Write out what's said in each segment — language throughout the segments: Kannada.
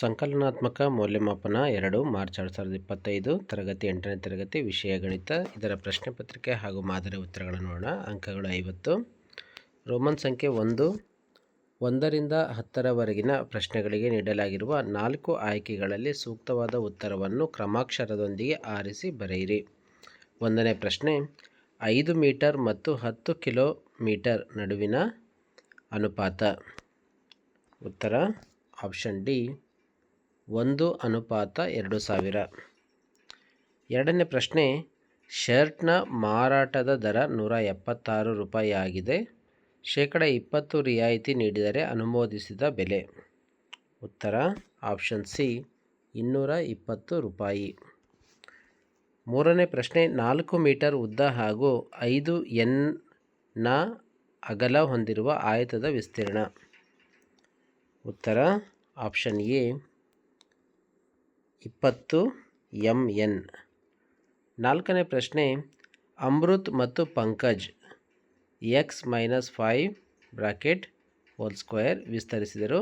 ಸಂಕಲನಾತ್ಮಕ ಮೌಲ್ಯಮಾಪನ ಎರಡು, ಮಾರ್ಚ್ ಎರಡು ಸಾವಿರದ ಇಪ್ಪತ್ತೈದು, ತರಗತಿ ಎಂಟನೇ ತರಗತಿ ವಿಷಯ ಗಣಿತ. ಇದರ ಪ್ರಶ್ನೆ ಪತ್ರಿಕೆ ಹಾಗೂ ಮಾದರಿ ಉತ್ತರಗಳನ್ನು ನೋಡೋಣ. ಅಂಕಗಳು ಐವತ್ತು. ರೋಮನ್ ಸಂಖ್ಯೆ ಒಂದು, ಒಂದರಿಂದ ಹತ್ತರವರೆಗಿನ ಪ್ರಶ್ನೆಗಳಿಗೆ ನೀಡಲಾಗಿರುವ ನಾಲ್ಕು ಆಯ್ಕೆಗಳಲ್ಲಿ ಸೂಕ್ತವಾದ ಉತ್ತರವನ್ನು ಕ್ರಮಾಕ್ಷರದೊಂದಿಗೆ ಆರಿಸಿ ಬರೆಯಿರಿ. ಒಂದನೇ ಪ್ರಶ್ನೆ, ಐದು ಮೀಟರ್ ಮತ್ತು ಹತ್ತು ಕಿಲೋಮೀಟರ್ ನಡುವಿನ ಅನುಪಾತ. ಉತ್ತರ, ಆಪ್ಷನ್ ಡಿ ಒಂದು ಅನುಪಾತ ಎರಡು ಸಾವಿರ. ಎರಡನೇ ಪ್ರಶ್ನೆ, ಶರ್ಟ್ನ ಮಾರಾಟದ ದರ ನೂರ ಎಪ್ಪತ್ತಾರು ರೂಪಾಯಿ ಆಗಿದೆ. ಶೇಕಡ ಇಪ್ಪತ್ತು ರಿಯಾಯಿತಿ ನೀಡಿದರೆ ಅನುಮೋದಿಸಿದ ಬೆಲೆ. ಉತ್ತರ, ಆಪ್ಷನ್ ಸಿ, ಇನ್ನೂರ ಇಪ್ಪತ್ತು ರೂಪಾಯಿ. ಮೂರನೇ ಪ್ರಶ್ನೆ, ನಾಲ್ಕು ಮೀಟರ್ ಉದ್ದ ಹಾಗೂ ಐದು ಎನ್ನ ಅಗಲ ಹೊಂದಿರುವ ಆಯತದ ವಿಸ್ತೀರ್ಣ. ಉತ್ತರ, ಆಪ್ಷನ್ ಎ ಇಪ್ಪತ್ತು ಎಂ ಎನ್ ನಾಲ್ಕನೇ ಪ್ರಶ್ನೆ, ಅಮೃತ್ ಮತ್ತು Pankaj x minus five bracket whole square ವಿಸ್ತರಿಸಿದರು.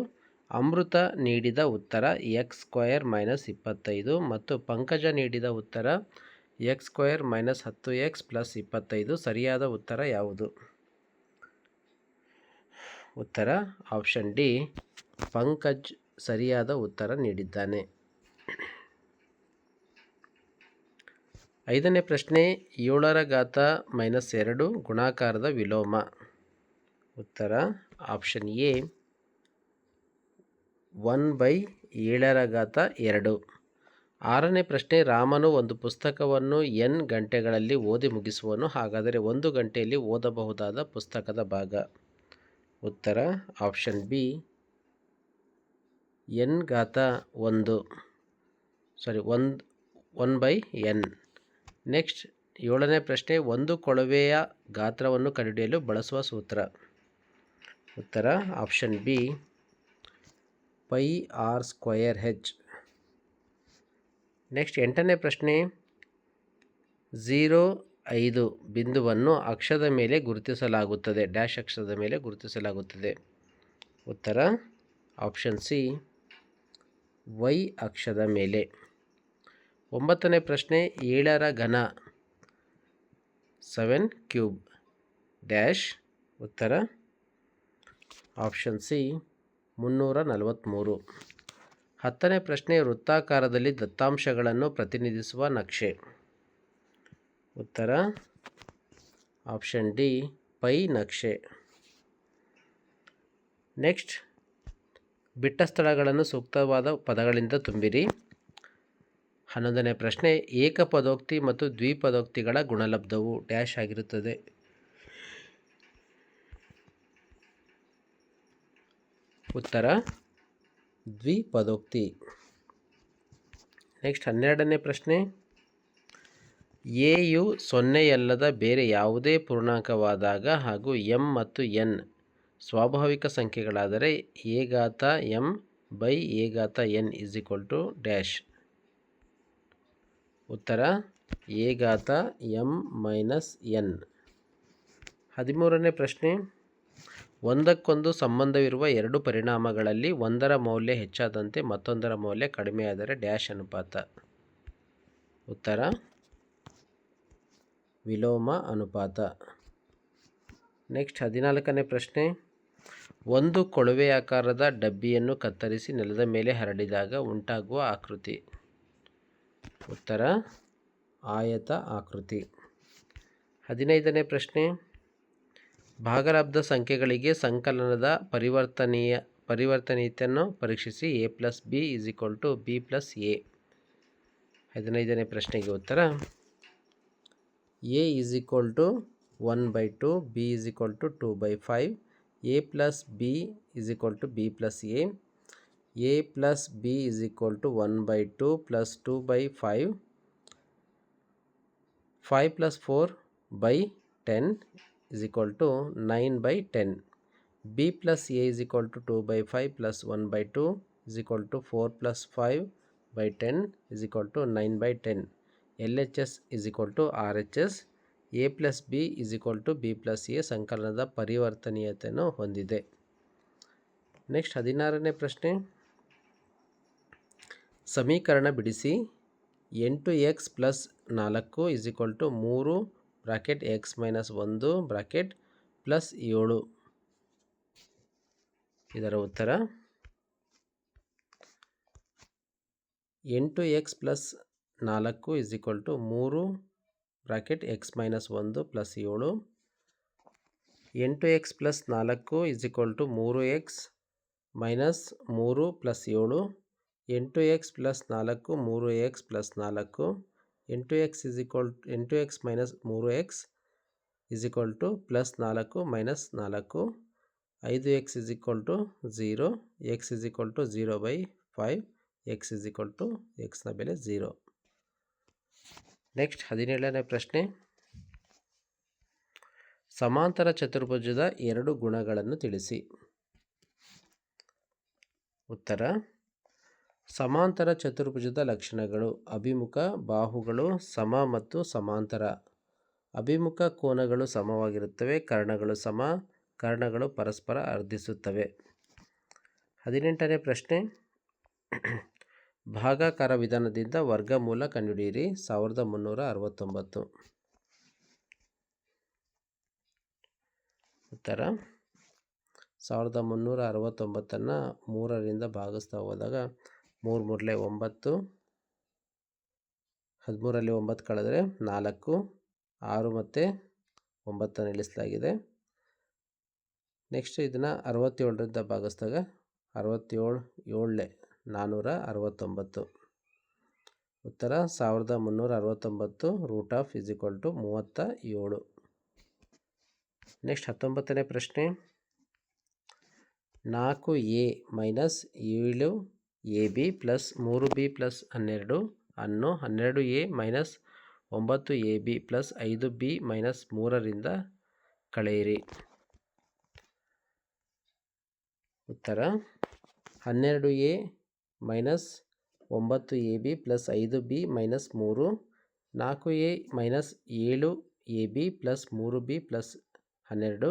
Amrita ನೀಡಿದ ಉತ್ತರ ಎಕ್ಸ್ ಸ್ಕ್ವಯರ್ ಮೈನಸ್ ಇಪ್ಪತ್ತೈದು ಮತ್ತು ಪಂಕಜ ನೀಡಿದ ಉತ್ತರ ಎಕ್ಸ್ ಸ್ಕ್ವಯರ್ ಮೈನಸ್ ಹತ್ತು ಎಕ್ಸ್ ಪ್ಲಸ್ ಇಪ್ಪತ್ತೈದು ಸರಿಯಾದ ಉತ್ತರ ಯಾವುದು? ಉತ್ತರ ಆಪ್ಷನ್ ಡಿ, ಪಂಕಜ್ ಸರಿಯಾದ ಉತ್ತರ ನೀಡಿದ್ದಾನೆ. ಐದನೇ ಪ್ರಶ್ನೆ ಏಳರ ಘಾತ ಮೈನಸ್ ಎರಡು ಗುಣಾಕಾರದ ವಿಲೋಮ. ಉತ್ತರ, ಆಪ್ಷನ್ ಎ, ಒನ್ ಬೈ ಏಳರ ಘಾತ ಎರಡು. ಆರನೇ ಪ್ರಶ್ನೆ, ರಾಮನು ಒಂದು ಪುಸ್ತಕವನ್ನು ಎನ್ ಗಂಟೆಗಳಲ್ಲಿ ಓದಿ ಮುಗಿಸುವನು, ಹಾಗಾದರೆ ಒಂದು ಗಂಟೆಯಲ್ಲಿ ಓದಬಹುದಾದ ಪುಸ್ತಕದ ಭಾಗ. ಉತ್ತರ, ಆಪ್ಷನ್ ಬಿ, ಎನ್ ಘಾತ ಒಂದು. ಸಾರಿ, ಒಂದು, ಒನ್ ಬೈ ಎನ್. ನೆಕ್ಸ್ಟ್ ಏಳನೇ ಪ್ರಶ್ನೆ, ಒಂದು ಕೊಳವೆಯ ಗಾತ್ರವನ್ನು ಕಂಡುಹಿಡಿಯಲು ಬಳಸುವ ಸೂತ್ರ. ಉತ್ತರ, option B, pi R square H. Next ಎಂಟನೇ ಪ್ರಶ್ನೆ ಝೀರೋ ಐದು ಬಿಂದುವನ್ನು ಅಕ್ಷದ ಮೇಲೆ ಗುರುತಿಸಲಾಗುತ್ತದೆ, ಡ್ಯಾಶ್ ಅಕ್ಷರದ ಮೇಲೆ ಗುರುತಿಸಲಾಗುತ್ತದೆ. ಉತ್ತರ, ಆಪ್ಷನ್ ಸಿ, ವೈ ಅಕ್ಷದ ಮೇಲೆ. ಒಂಬತ್ತನೇ ಪ್ರಶ್ನೆ ಏಳರ ಘನ. ಸೆವೆನ್ ಕ್ಯೂಬ್ ಡ್ಯಾಶ್ ಉತ್ತರ. ಆಪ್ಷನ್ ಸಿ ಮುನ್ನೂರ ನಲವತ್ತ್ಮೂರು ಹತ್ತನೇ ಪ್ರಶ್ನೆ ವೃತ್ತಾಕಾರದಲ್ಲಿ ದತ್ತಾಂಶಗಳನ್ನು ಪ್ರತಿನಿಧಿಸುವ ನಕ್ಷೆ. ಉತ್ತರ. ಆಪ್ಷನ್ ಡಿ ಪೈ ನಕ್ಷೆ. ನೆಕ್ಸ್ಟ್ ಬಿಟ್ಟ ಸ್ಥಳಗಳನ್ನು ಸೂಕ್ತವಾದ ಪದಗಳಿಂದ ತುಂಬಿರಿ. ಹನ್ನೊಂದನೇ ಪ್ರಶ್ನೆ, ಏಕಪದೋಕ್ತಿ ಮತ್ತು ದ್ವಿಪದೋಕ್ತಿಗಳ ಗುಣಲಬ್ಧವು ಡ್ಯಾಶ್ ಆಗಿರುತ್ತದೆ. ಉತ್ತರ, ದ್ವಿಪದೋಕ್ತಿ. ನೆಕ್ಸ್ಟ್ ಹನ್ನೆರಡನೇ ಪ್ರಶ್ನೆ, ಎ ಯು ಸೊನ್ನೆಯಲ್ಲದ ಬೇರೆ ಯಾವುದೇ ಪೂರ್ಣಾಂಕವಾದಾಗ ಹಾಗೂ ಎಂ ಮತ್ತು ಎನ್ ಸ್ವಾಭಾವಿಕ ಸಂಖ್ಯೆಗಳಾದರೆ, ಎ ಘಾತ ಎಂ ಬೈ ಎ ಘಾತ N is equal to dash. ಉತ್ತರ, ಎ ಘಾತ ಎಂ ಮೈನಸ್ ಎನ್. ಹದಿಮೂರನೇ ಪ್ರಶ್ನೆ. ಒಂದಕ್ಕೊಂದು ಸಂಬಂಧವಿರುವ ಎರಡು ಪರಿಣಾಮಗಳಲ್ಲಿ ಒಂದರ ಮೌಲ್ಯ ಹೆಚ್ಚಾದಂತೆ ಮತ್ತೊಂದರ ಮೌಲ್ಯ ಕಡಿಮೆಯಾದರೆ ಡ್ಯಾಶ್ ಅನುಪಾತ. ಉತ್ತರ, ವಿಲೋಮ ಅನುಪಾತ. ನೆಕ್ಸ್ಟ್ ಹದಿನಾಲ್ಕನೇ ಪ್ರಶ್ನೆ. ಒಂದು ಕೊಳವೆಯಾಕಾರದ ಡಬ್ಬಿಯನ್ನು ಕತ್ತರಿಸಿ ನೆಲದ ಮೇಲೆ ಹರಡಿದಾಗ ಉಂಟಾಗುವ ಆಕೃತಿ. ಉತ್ತರ, ಆಯತ, ಆಕೃತಿ. ಹದಿನೈದನೇ ಪ್ರಶ್ನೆ. ಭಾಗಲಬ್ಧ ಸಂಖ್ಯೆಗಳಿಗೆ ಸಂಕಲನದ ಪರಿವರ್ತನೀಯ, ಪರಿವರ್ತನೀಯತೆಯನ್ನು ಪರೀಕ್ಷಿಸಿ A plus B is equal to B plus A ಹದಿನೈದನೇ ಪ್ರಶ್ನೆಗೆ ಉತ್ತರ. A is equal to one by two B is equal to two by five A plus B is equal to B plus A A plus B is equal to one by two plus two by five five plus four by ten is equal to nine by ten B plus A is equal to two by five plus one by two is equal to four plus five by ten is equal to nine by ten L H S is equal to R H S A plus B is equal to B plus A ಸಂಕಲನದ ಪರಿವರ್ತನೀಯತೆಯನ್ನು ಹೊಂದಿದೆ. ನೆಕ್ಸ್ಟ್ ಹದಿನಾರನೇ ಪ್ರಶ್ನೆ. ಸಮೀಕರಣ ಬಿಡಿಸಿ. ಎಂಟು ಎಕ್ಸ್ ಪ್ಲಸ್ ನಾಲ್ಕು ಇಸ್ ಈಕ್ವಲ್ ಟು ಮೂರು ಬ್ರಾಕೆಟ್ ಎಕ್ಸ್ ಮೈನಸ್ ಒಂದು ಬ್ರಾಕೆಟ್ ಪ್ಲಸ್ ಏಳು. ಇದರ ಉತ್ತರ. ಎಂಟು ಎಕ್ಸ್ ಪ್ಲಸ್ ನಾಲ್ಕು ಇಸ್ ಈಕ್ವಲ್ ಟು ಮೂರು ಬ್ರಾಕೆಟ್ ಎಕ್ಸ್ ಮೈನಸ್ ಒಂದು ಪ್ಲಸ್ ಏಳು. ಎಂಟು ಎಕ್ಸ್ ಪ್ಲಸ್ ನಾಲ್ಕು ಇಸ್ ಈಕ್ವಲ್ ಟು ಮೂರು ಎಕ್ಸ್ ಮೈನಸ್ ಮೂರು ಪ್ಲಸ್ ಏಳು. ಎಂಟು ಎಕ್ಸ್ ಪ್ಲಸ್ ನಾಲ್ಕು, ಮೂರು ಎಕ್ಸ್ ಪ್ಲಸ್ ನಾಲ್ಕು, ಎಂಟು ಎಕ್ಸ್ ಇಸ್ ಈಕ್ವಲ್, ಎಂಟು ಎಕ್ಸ್ ಮೈನಸ್ ಮೂರು x is equal to plus ನಾಲ್ಕು ಮೈನಸ್ ನಾಲ್ಕು, ಐದು x is equal to zero, x is equal to zero by five, x is equal to ಎಕ್ಸ್ನ ಬೆಲೆ ಝೀರೋ. ನೆಕ್ಸ್ಟ್ ಹದಿನೇಳನೇ ಪ್ರಶ್ನೆ. ಸಮಾಂತರ ಚತುರ್ಭುಜದ ಎರಡು ಗುಣಗಳನ್ನು ತಿಳಿಸಿ. ಉತ್ತರ ಸಮಾಂತರ ಚತುರ್ಭುಜದ ಲಕ್ಷಣಗಳು ಅಭಿಮುಖ ಬಾಹುಗಳು ಸಮ ಮತ್ತು ಸಮಾಂತರ. ಅಭಿಮುಖ ಕೋನಗಳು ಸಮವಾಗಿರುತ್ತವೆ, ಕರ್ಣಗಳು ಸಮ, ಕರ್ಣಗಳು ಪರಸ್ಪರ ಅರ್ಧಿಸುತ್ತವೆ. ಹದಿನೆಂಟನೇ ಪ್ರಶ್ನೆ. ಭಾಗಾಕಾರ ವಿಧಾನದಿಂದ ವರ್ಗಮೂಲ ಕಂಡುಹಿಡಿಯಿರಿ, ಸಾವಿರದ ಮುನ್ನೂರ ಅರವತ್ತೊಂಬತ್ತು. ಉತ್ತರ. ಸಾವಿರದ ಮುನ್ನೂರ ಅರವತ್ತೊಂಬತ್ತನ್ನು ಮೂರರಿಂದ ಭಾಗಿಸ್ತಾ ಹೋದಾಗ ಮೂರು ಮೂರಲೆ ಒಂಬತ್ತು. ಹದಿಮೂರಲ್ಲಿ ಒಂಬತ್ತು ಕಳೆದ್ರೆ ನಾಲ್ಕು. ಆರು ಮತ್ತು ಒಂಬತ್ತನ್ನು ಇಳಿಸಲಾಗಿದೆ. ನೆಕ್ಸ್ಟ್ ಇದನ್ನು ಅರವತ್ತೇಳರಿಂದ ಭಾಗಿಸಿದಾಗ ಅರವತ್ತೇಳು ಏಳಲೆ ನಾನ್ನೂರ ಅರವತ್ತೊಂಬತ್ತು. ಉತ್ತರ ಸಾವಿರದ ಮುನ್ನೂರ ಅರವತ್ತೊಂಬತ್ತು, root of is equal to ಮೂವತ್ತ ಏಳು. ನೆಕ್ಸ್ಟ್ ಹತ್ತೊಂಬತ್ತನೇ ಪ್ರಶ್ನೆ. ನಾಲ್ಕು ಎ ಮೈನಸ್ ಏಳು ಎ ಬಿ ಪ್ಲಸ್ ಮೂರು ಬಿ ಪ್ಲಸ್ ಹನ್ನೆರಡು ಅನ್ನು ಹನ್ನೆರಡು ಎ ಮೈನಸ್ ಒಂಬತ್ತು ಎ ಬಿ ಪ್ಲಸ್ ಐದು ಬಿ ಮೈನಸ್ ಮೂರರಿಂದ ಕಳೆಯಿರಿ. ಉತ್ತರ. ಹನ್ನೆರಡು ಎ ಮೈನಸ್ ಒಂಬತ್ತು ಎ ಬಿ ಪ್ಲಸ್ ಐದು ಬಿ ಮೈನಸ್ ಮೂರು, ನಾಲ್ಕು ಎ ಮೈನಸ್ ಏಳು ಎ ಬಿ ಪ್ಲಸ್ ಮೂರು ಬಿ ಪ್ಲಸ್ ಹನ್ನೆರಡು.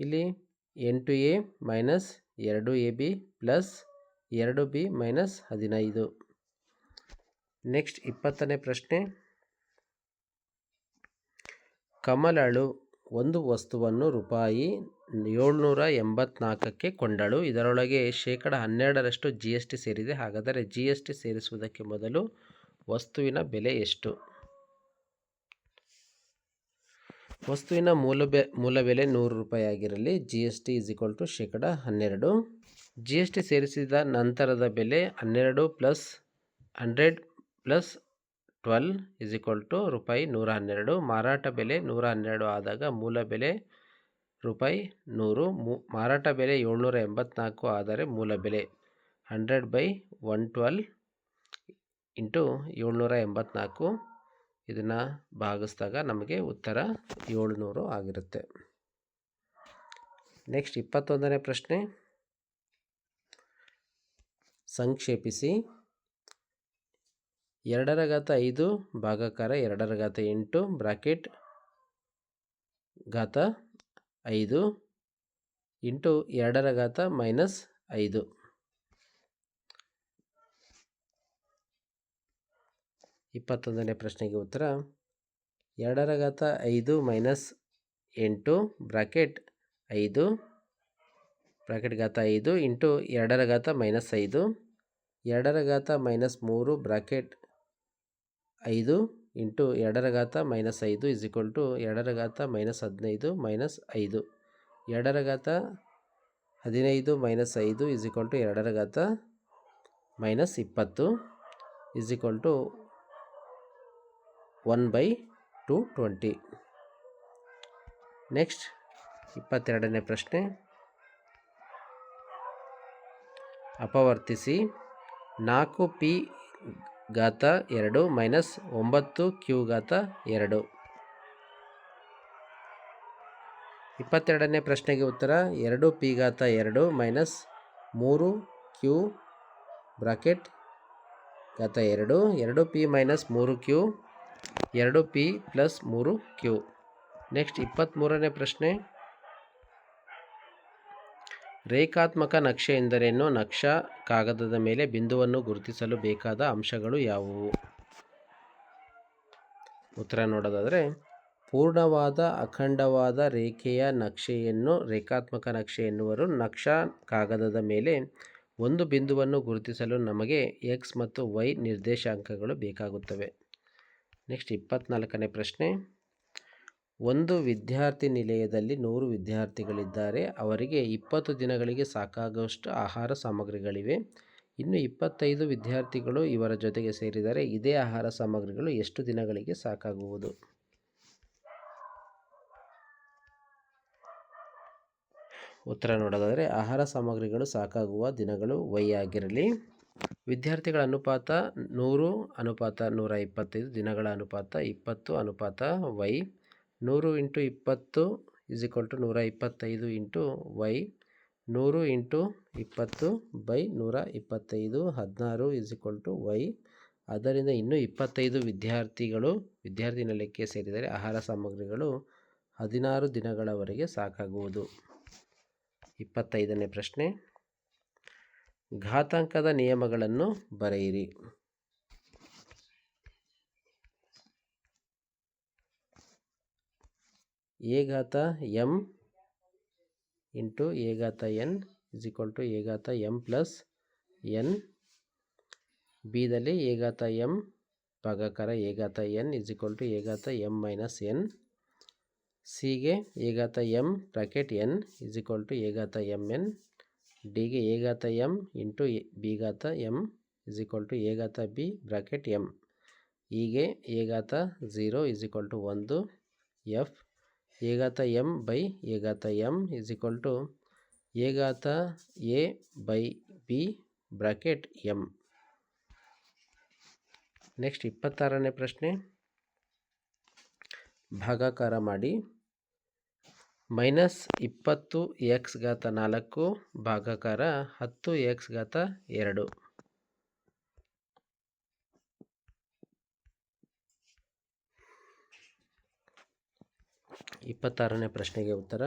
ಇಲ್ಲಿ ಎಂಟು ಎ ಮೈನಸ್ ಎರಡು ಎ ಬಿ ಪ್ಲಸ್ ಎರಡು ಬಿ ಮೈನಸ್ ಹದಿನೈದು. ನೆಕ್ಸ್ಟ್ ಇಪ್ಪತ್ತನೇ ಪ್ರಶ್ನೆ. ಕಮಲಳು ಒಂದು ವಸ್ತುವನ್ನು ರೂಪಾಯಿ ಏಳ್ನೂರ ಎಂಬತ್ನಾಲ್ಕಕ್ಕೆ ಕೊಂಡಳು. ಇದರೊಳಗೆ ಶೇಕಡ ಹನ್ನೆರಡರಷ್ಟು ಜಿ ಎಸ್ ಟಿ ಸೇರಿದೆ. ಹಾಗಾದರೆ ಜಿ ಎಸ್ ಟಿ ಸೇರಿಸುವುದಕ್ಕೆ ಮೊದಲು ವಸ್ತುವಿನ ಬೆಲೆ ಎಷ್ಟು? ವಸ್ತುವಿನ ಮೂಲ ಬೆ, ಮೂಲ ಬೆಲೆ ನೂರು ರೂಪಾಯಿ ಆಗಿರಲಿ G S T is equal to ಶೇಕಡ ಹನ್ನೆರಡು. ಜಿ ಎಸ್ ಟಿ ಸೇರಿಸಿದ ನಂತರದ ಬೆಲೆ ಹನ್ನೆರಡು plus hundred plus twelve is equal to ರೂಪಾಯಿ ನೂರ ಹನ್ನೆರಡು. ಮಾರಾಟ ಬೆಲೆ ನೂರ ಹನ್ನೆರಡು ಆದಾಗ ಮೂಲ ಬೆಲೆ ರೂಪಾಯಿ ನೂರು. ಮೂ, ಮಾರಾಟ ಬೆಲೆ ಏಳ್ನೂರ ಎಂಬತ್ನಾಲ್ಕು ಆದರೆ ಮೂಲ ಬೆಲೆ hundred by one twelve into ಏಳ್ನೂರ ಎಂಬತ್ನಾಲ್ಕು. ಇದನ್ನು ಭಾಗಿಸಿದಾಗ ನಮಗೆ ಉತ್ತರ ಏಳುನೂರು ಆಗಿರುತ್ತೆ. ನೆಕ್ಸ್ಟ್ ಇಪ್ಪತ್ತೊಂದನೇ ಪ್ರಶ್ನೆ. ಸಂಕ್ಷೇಪಿಸಿ. ಎರಡರ ಘಾತ ಐದು ಭಾಗಾಕಾರ ಎರಡರ ಘಾತ ಎಂಟು ಬ್ರಾಕೆಟ್ ಘಾತ ಐದು ಇಂಟು ಎರಡರ ಘಾತ ಮೈನಸ್ ಐದು. ಇಪ್ಪತ್ತೊಂದನೇ ಪ್ರಶ್ನೆಗೆ ಉತ್ತರ ಎರಡರ ಘಾತ ಐದು ಮೈನಸ್ ಎಂಟು ಬ್ರಾಕೆಟ್ ಐದು ಬ್ರಾಕೆಟ್ ಘಾತ ಐದು ಇಂಟು ಎರಡರ ಘಾತ ಮೈನಸ್ ಐದು ಎರಡರ ಘಾತ ಮೈನಸ್ ಮೂರು, ಬ್ರಾಕೆಟ್ ಐದು, ಇಂಟು ಎರಡರ ಘಾತ ಮೈನಸ್ ಐದು ಇಸ್ ಈಕ್ವಲ್ ಟು ಎರಡರ ಘಾತ ಮೈನಸ್ ಹದಿನೈದು ಮೈನಸ್ ಐದು ಎರಡರ ಘಾತ ಹದಿನೈದು ಮೈನಸ್ ಐದು ಇಸ್ ಈಕ್ವಲ್ ಟು ಎರಡರ ಘಾತ ಮೈನಸ್ ಇಪ್ಪತ್ತು is equal to one by two twenty. Next ಇಪ್ಪತ್ತೆರಡನೇ ಪ್ರಶ್ನೆ. ಅಪವರ್ತಿಸಿ ನಾಲ್ಕು ಪಿ ಘಾತ ಎರಡು ಮೈನಸ್ ಒಂಬತ್ತು ಕ್ಯೂ ಘಾತ ಎರಡು. ಇಪ್ಪತ್ತೆರಡನೇ ಪ್ರಶ್ನೆಗೆ ಉತ್ತರ ಎರಡು ಪಿ ಘಾತ ಎರಡು ಮೈನಸ್ ಮೂರು ಕ್ಯೂ ಬ್ರಾಕೆಟ್ ಘಾತ ಎರಡು ಎರಡು ಪಿ ಮೈನಸ್ ಮೂರು ಕ್ಯೂ ಎರಡು ಪಿ ಪ್ಲಸ್ ಮೂರು ಕ್ಯೂ. ನೆಕ್ಸ್ಟ್ ಇಪ್ಪತ್ತ್ಮೂರನೇ ಪ್ರಶ್ನೆ. ರೇಖಾತ್ಮಕ ನಕ್ಷೆ ಎಂದರೇನು? ನಕ್ಷಾ ಕಾಗದದ ಮೇಲೆ ಬಿಂದುವನ್ನು ಗುರುತಿಸಲು ಬೇಕಾದ ಅಂಶಗಳು ಯಾವುವು? ಉತ್ತರ ನೋಡೋದಾದರೆ, ಪೂರ್ಣವಾದ ಅಖಂಡವಾದ ರೇಖೆಯ ನಕ್ಷೆಯನ್ನು, ರೇಖಾತ್ಮಕ ನಕ್ಷೆ ಎನ್ನುವರು ನಕ್ಷಾ ಕಾಗದದ ಮೇಲೆ ಒಂದು ಬಿಂದುವನ್ನು ಗುರುತಿಸಲು ನಮಗೆ ಎಕ್ಸ್ ಮತ್ತು ವೈ ನಿರ್ದೇಶಾಂಕಗಳು ಬೇಕಾಗುತ್ತವೆ. ನೆಕ್ಸ್ಟ್ ಇಪ್ಪತ್ನಾಲ್ಕನೇ ಪ್ರಶ್ನೆ. ಒಂದು ವಿದ್ಯಾರ್ಥಿ ನಿಲಯದಲ್ಲಿ ನೂರು ವಿದ್ಯಾರ್ಥಿಗಳಿದ್ದಾರೆ. ಅವರಿಗೆ ಇಪ್ಪತ್ತು ದಿನಗಳಿಗೆ ಸಾಕಾಗುವಷ್ಟು ಆಹಾರ ಸಾಮಗ್ರಿಗಳಿವೆ. ಇನ್ನು ಇಪ್ಪತ್ತೈದು ವಿದ್ಯಾರ್ಥಿಗಳು ಇವರ ಜೊತೆಗೆ ಸೇರಿದರೆ ಇದೇ ಆಹಾರ ಸಾಮಗ್ರಿಗಳು ಎಷ್ಟು ದಿನಗಳಿಗೆ ಸಾಕಾಗುವುದು? ಉತ್ತರ ನೋಡೋದಾದರೆ, ಆಹಾರ ಸಾಮಗ್ರಿಗಳು ಸಾಕಾಗುವ ದಿನಗಳು ವೈ ಆಗಿರಲಿ ವಿದ್ಯಾರ್ಥಿಗಳ ಅನುಪಾತ ನೂರು, ಅನುಪಾತ ನೂರ ಇಪ್ಪತ್ತೈದು, ದಿನಗಳ ಅನುಪಾತ ಇಪ್ಪತ್ತು, ಅನುಪಾತ ವೈ. ನೂರು ಇಂಟು ಇಪ್ಪತ್ತು ಇಸ್ ಈಕ್ವಲ್ ಟು ನೂರ ಇಪ್ಪತ್ತೈದು ಇಂಟು ವೈ. ನೂರು ಇಂಟು ಇಪ್ಪತ್ತು ಬೈ ನೂರ ಇಪ್ಪತ್ತೈದು, ಹದಿನಾರು ಇಸ್ ಈಕ್ವಲ್ ಟು ವೈ. ಅದರಿಂದ ಇನ್ನೂ ಇಪ್ಪತ್ತೈದು ವಿದ್ಯಾರ್ಥಿಗಳು ವಿದ್ಯಾರ್ಥಿ ನೆಲಕ್ಕೆ ಸೇರಿದರೆ ಆಹಾರ ಸಾಮಗ್ರಿಗಳು ಹದಿನಾರು ದಿನಗಳವರೆಗೆ ಸಾಕಾಗುವುದು. ಇಪ್ಪತ್ತೈದನೇ ಪ್ರಶ್ನೆ. ಘಾತಾಂಕದ ನಿಯಮಗಳನ್ನು ಬರೆಯಿರಿ. ಎ ಘಾತ ಎಂ ಇಂಟು ಎ ಘಾತ N is equal to A ಘಾತ ಎಂ ಪ್ಲಸ್ ಎನ್. ಬಿದಲ್ಲಿ ಎ ಘಾತ ಎಂ ಭಾಗಾಕಾರ ಎ ಘಾತ N is equal to A ಘಾತ ಎಂ ಮೈನಸ್ ಎನ್. ಸಿಗೆ ಎ ಘಾತ M bracket N is equal to A ಘಾತ ಎಂ ಎನ್. ಡಿಗೆ ಎ ಘಾತ ಎಂ ಇಂಟು ಬಿ ಘಾತ M is equal to A ಘಾತ ಬಿ ಬ್ರಾಕೆಟ್ ಎಂ ಹೀಗೆ ಎ ಘಾತ ಝೀರೋ ಇಸ್ ಈಕ್ವಲ್ ಟು ಒಂದು. ಎಫ್ ಎ ಘಾತ ಎಂ ಬೈ ಎ ಘಾತ M is equal to A ಘಾತ A by B bracket M next ಇಪ್ಪತ್ತಾರನೇ ಪ್ರಶ್ನೆ. ಭಾಗಾಕಾರ ಮಾಡಿ. ಮೈನಸ್ ಇಪ್ಪತ್ತು ಎಕ್ಸ್ ಘಾತ ನಾಲ್ಕು ಭಾಗಾಕಾರ ಹತ್ತು ಎಕ್ಸ್ ಘಾತ ಎರಡು. ಇಪ್ಪತ್ತಾರನೇ ಪ್ರಶ್ನೆಗೆ ಉತ್ತರ.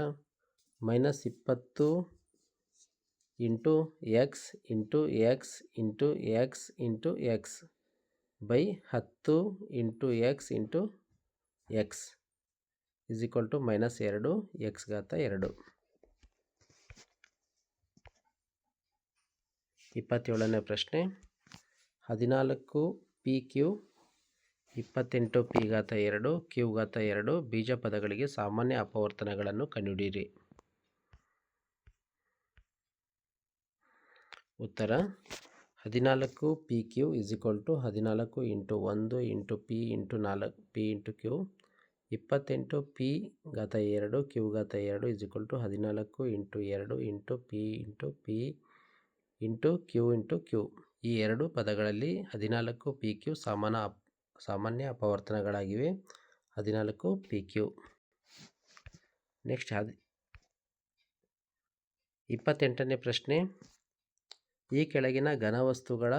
ಮೈನಸ್ ಇಪ್ಪತ್ತು into x into x into x into x by ಹತ್ತು into x into x. Is equal to minus ಎರಡು ಎಕ್ಸ್ ಘಾತ ಎರಡು. ಇಪ್ಪತ್ತೇಳನೇ ಪ್ರಶ್ನೆ. ಹದಿನಾಲ್ಕು ಪಿ ಕ್ಯೂ ಇಪ್ಪತ್ತೆಂಟು ಪಿ ಘಾತ ಎರಡು ಕ್ಯೂ ಘಾತ ಎರಡು, ಬೀಜ ಪದಗಳಿಗೆ ಸಾಮಾನ್ಯ ಅಪವರ್ತನಗಳನ್ನು ಕಂಡುಹಿಡಿಯಿರಿ. ಉತ್ತರ, ಹದಿನಾಲ್ಕು P Q is equal to ಹದಿನಾಲ್ಕು ಇಂಟು ಒಂದು ಇಂಟು ಪಿ ಇಂಟು ನಾಲ್ಕು ಪಿ ಇಂಟು ಕ್ಯೂ ಇಪ್ಪತ್ತೆಂಟು ಪಿ ಘಾತ ಎರಡು, ಕ್ಯೂ ಘಾತ ಎರಡು ಇಸ್ ಈಕ್ವಲ್ ಟು ಹದಿನಾಲ್ಕು ಇಂಟು ಎರಡು into P into P into Q into Q. ಈ ಎರಡು ಪದಗಳಲ್ಲಿ ಹದಿನಾಲ್ಕು ಪಿ ಕ್ಯೂ ಸಮಾನ ಸಾಮಾನ್ಯ ಅಪವರ್ತನಗಳಾಗಿವೆ. ಹದಿನಾಲ್ಕು ಪಿ ಕ್ಯೂ. ನೆಕ್ಸ್ಟ್ ಹದಿ, ಇಪ್ಪತ್ತೆಂಟನೇ ಪ್ರಶ್ನೆ. ಈ ಕೆಳಗಿನ ಘನವಸ್ತುಗಳ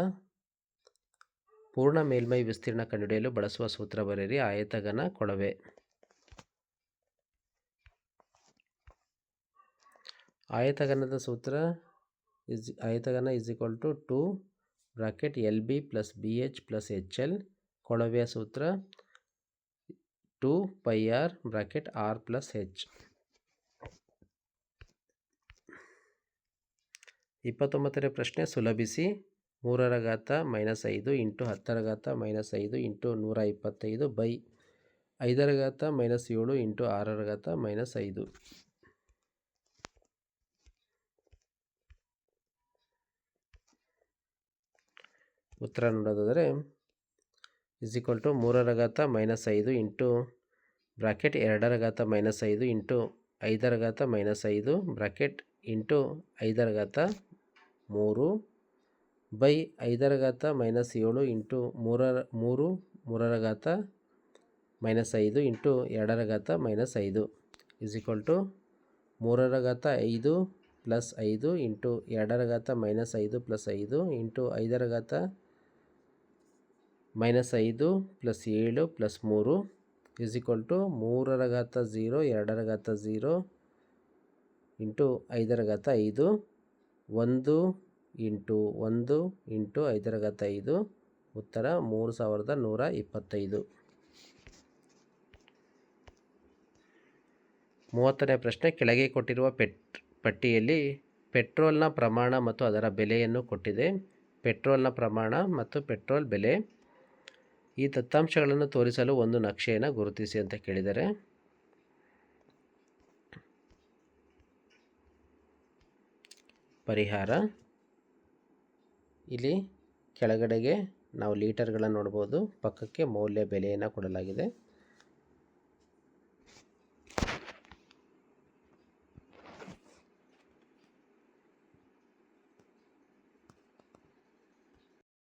ಪೂರ್ಣ ಮೇಲ್ಮೈ ವಿಸ್ತೀರ್ಣ ಕಂಡುಹಿಡಿಯಲು ಬಳಸುವ ಸೂತ್ರ ಬರೆಯಿರಿ. ಆಯತಘನ ಕೊಳವೆ. ಆಯತಘನದ ಸೂತ್ರ is ಆಯತಗನ is equal to two bracket L B plus B H plus H L ಕೊಳವೆಯ ಸೂತ್ರ two pi R bracket R plus H ಇಪ್ಪತ್ತೊಂಬತ್ತನೇ ಪ್ರಶ್ನೆ ಸುಲಭಿಸಿ. ಮೂರರ ಘಾತ ಮೈನಸ್ ಐದು ಇಂಟು ಹತ್ತರ ಘಾತ ಮೈನಸ್ ಐದು ಇಂಟು ನೂರ ಇಪ್ಪತ್ತೈದು ಬೈ ಐದರ ಘಾತ ಮೈನಸ್ ಏಳು ಇಂಟು ಆರರ ಘಾತ ಮೈನಸ್ ಐದು. ಉತ್ತರ ನೋಡೋದಾದರೆ ಇಸ್ ಈಕ್ವಲ್ ಟು ಮೂರರ ಘಾತ ಮೈನಸ್ ಐದು ಇಂಟು ಬ್ರಾಕೆಟ್ ಎರಡರ ಘಾತ ಮೈನಸ್ ಐದು ಇಂಟು ಐದರ ಘಾತ ಮೈನಸ್ ಐದು ಬ್ರಾಕೆಟ್ ಇಂಟು ಐದರ ಘಾತ ಮೂರು ಬೈ ಐದರ ಘಾತ ಮೈನಸ್ ಏಳು ಇಂಟು ಮೂರರ, ಮೂರು, ಮೂರರ ಘಾತ ಮೈನಸ್ ಐದು ಇಂಟು ಎರಡರ ಘಾತ ಮೈನಸ್ ಐದು ಇಸ್ ಈಕ್ವಲ್ ಟು ಮೂರರ ಘಾತ ಐದು ಪ್ಲಸ್ ಐದು ಇಂಟು ಎರಡರ ಘಾತ ಮೈನಸ್ ಐದು ಪ್ಲಸ್ ಐದು ಇಂಟು ಐದರ ಘಾತ ಮೈನಸ್ ಐದು ಪ್ಲಸ್ ಏಳು ಪ್ಲಸ್ ಮೂರು ಇಸ್ ಈಕ್ವಲ್ ಟು ಮೂರರ ಘಾತ ಝೀರೋ ಎರಡರ ಘಾತ ಝೀರೋ ಇಂಟು ಐದರ ಘಾತ ಐದು, ಒಂದು ಇಂಟು ಒಂದು ಇಂಟು ಐದರ ಘಾತ ಐದು. ಉತ್ತರ ಮೂರು ಸಾವಿರದ ನೂರ ಇಪ್ಪತ್ತೈದು. ಮೂವತ್ತನೇ ಪ್ರಶ್ನೆ, ಕೆಳಗೆ ಕೊಟ್ಟಿರುವ ಪೆಟ್, ಪಟ್ಟಿಯಲ್ಲಿ ಪೆಟ್ರೋಲ್ನ ಪ್ರಮಾಣ ಮತ್ತು ಅದರ ಬೆಲೆಯನ್ನು ಕೊಟ್ಟಿದೆ. ಪೆಟ್ರೋಲ್ನ ಪ್ರಮಾಣ ಮತ್ತು ಪೆಟ್ರೋಲ್ ಬೆಲೆ. ಈ ದತ್ತಾಂಶಗಳನ್ನು ತೋರಿಸಲು ಒಂದು ನಕ್ಷೆಯನ್ನು ಗುರುತಿಸಿ ಅಂತ ಕೇಳಿದರೆ. ಪರಿಹಾರ. ಇಲ್ಲಿ ಕೆಳಗಡೆಗೆ ನಾವು ಲೀಟರ್ಗಳನ್ನು ನೋಡ್ಬೋದು. ಪಕ್ಕಕ್ಕೆ ಮೌಲ್ಯ ಬೆಲೆಯನ್ನು ಕೊಡಲಾಗಿದೆ.